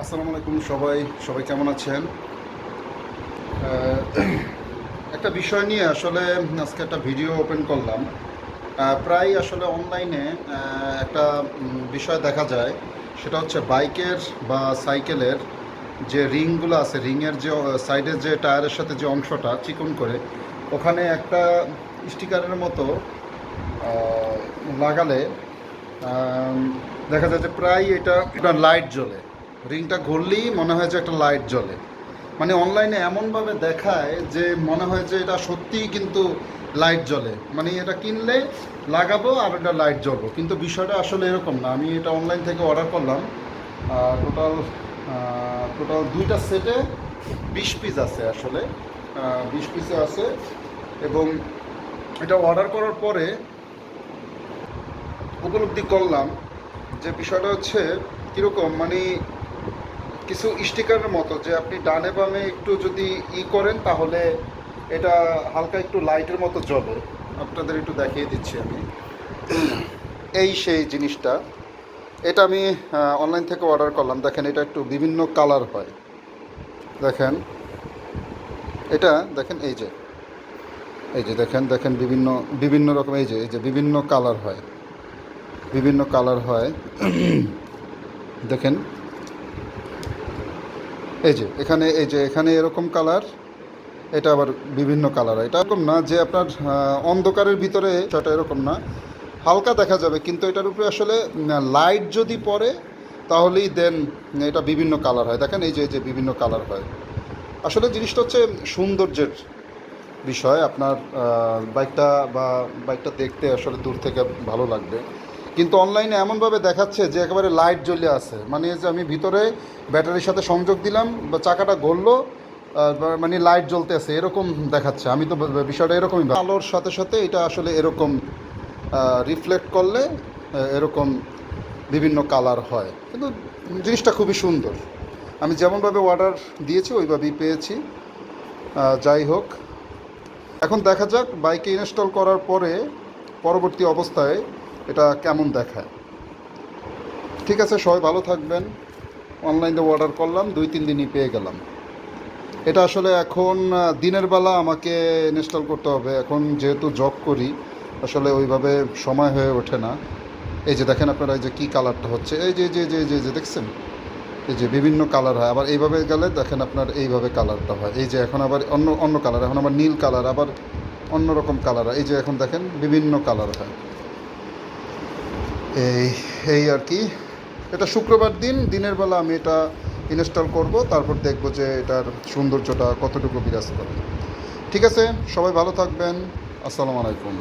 আসসালামু আলাইকুম সবাই। সবাই কেমন আছেন? একটা বিষয় নিয়ে আসলে আজকে একটা ভিডিও ওপেন করলাম। প্রায় আসলে অনলাইনে একটা বিষয় দেখা যায়। সেটা হচ্ছে বাইকের বা সাইকেলের যে রিংগুলো আছে, রিংয়ের যে সাইডের যে টায়ারের সাথে যে অংশটা চিকন করে, ওখানে একটা স্টিকারের মতো লাগালে দেখা যায় যে প্রায় এটা লাইট জ্বলে। রিংটা ঘুরলেই মনে হয় যে একটা লাইট জ্বলে। মানে অনলাইনে এমনভাবে দেখায় যে মনে হয় যে এটা সত্যিই কিন্তু লাইট জ্বলে। মানে এটা কিনলে লাগাবো আর এটা লাইট জ্বলবো। কিন্তু বিষয়টা আসলে এরকম না। আমি এটা অনলাইন থেকে অর্ডার করলাম। টোটাল টোটাল দুইটা সেটে বিশ পিস আছে আসলে। বিশ পিসে আছে এবং এটা অর্ডার করার পরে উপলব্ধি করলাম যে বিষয়টা হচ্ছে কীরকম মানে কিছু স্টিকারের মতো যে আপনি ডানে বামে একটু যদি ই করেন তাহলে এটা হালকা একটু লাইটের মতো জ্বলে। আপনাদের একটু দেখিয়ে দিচ্ছি আমি। এই সেই জিনিসটা। এটা আমি অনলাইন থেকে অর্ডার করলাম। দেখেন, এটা একটু বিভিন্ন কালার হয়। দেখেন, এটা দেখেন, এই যে। এই যে দেখেন দেখেন বিভিন্ন বিভিন্ন রকম, এই যে এই যে বিভিন্ন কালার হয়। বিভিন্ন কালার হয়। দেখেন এই যে, এখানে, এই যে, এখানে এরকম কালার এটা আবার বিভিন্ন কালার এটা এরকম না যে আপনার অন্ধকারের ভিতরে সেটা এরকম না। হালকা দেখা যাবে, কিন্তু এটার উপরে আসলে লাইট যদি পড়ে, তাহলেই দেন এটা বিভিন্ন কালার হয়। দেখেন এই যে এই যে বিভিন্ন কালার হয়। আসলে জিনিসটা হচ্ছে সৌন্দর্যের বিষয়। আপনার বাইকটা বা বাইকটা দেখতে আসলে দূর থেকে ভালো লাগবে। কিন্তু অনলাইনে এমনভাবে দেখাচ্ছে যে একেবারে লাইট জ্বলে আছে। মানে যে আমি ভিতরে ব্যাটারির সাথে সংযোগ দিলাম, বা চাকাটা গড়লো মানে লাইট জ্বলতে আছে, এরকম দেখাচ্ছে। আমি তো বিষয়টা এরকমই আলোর সাথে সাথে এটা আসলে এরকম রিফ্লেক্ট করলে এরকম বিভিন্ন কালার হয়। কিন্তু জিনিসটা খুবই সুন্দর। আমি যেমনভাবে অর্ডার দিয়েছি, ওইভাবেই পেয়েছি। যাই হোক। এখন দেখা যাক বাইকে ইনস্টল করার পরে, পরবর্তী অবস্থায় এটা কেমন দেখায়? ঠিক আছে, সবাই ভালো থাকবেন। অনলাইনে অর্ডার করলাম, দুই, তিন দিনই পেয়ে গেলাম। এটা আসলে এখন দিনের বেলা আমাকে ইনস্টল করতে হবে। এখন যেহেতু জব করি, আসলে ওইভাবে সময় হয়ে ওঠে না। এই যে দেখেন আপনারা, এই যে কী কালারটা হচ্ছে। এই যে যে যে যে যে দেখছেন? এই যে বিভিন্ন কালার হয়। আবার এইভাবে গেলে দেখেন আপনার এইভাবে কালারটা হয়। এই যে এখন আবার অন্য অন্য কালার এখন আবার নীল কালার আবার অন্য রকম কালার এই যে এখন দেখেন, বিভিন্ন কালার হয়। এই এই আর কি। এটা শুক্রবার দিন, দিনের বেলা আমি এটা ইনস্টল করব, তারপর দেখব যে এটার সৌন্দর্যটা কতটুকু বিরাজ করে। ঠিক আছে, সবাই ভালো থাকবেন, আসসালামু আলাইকুম।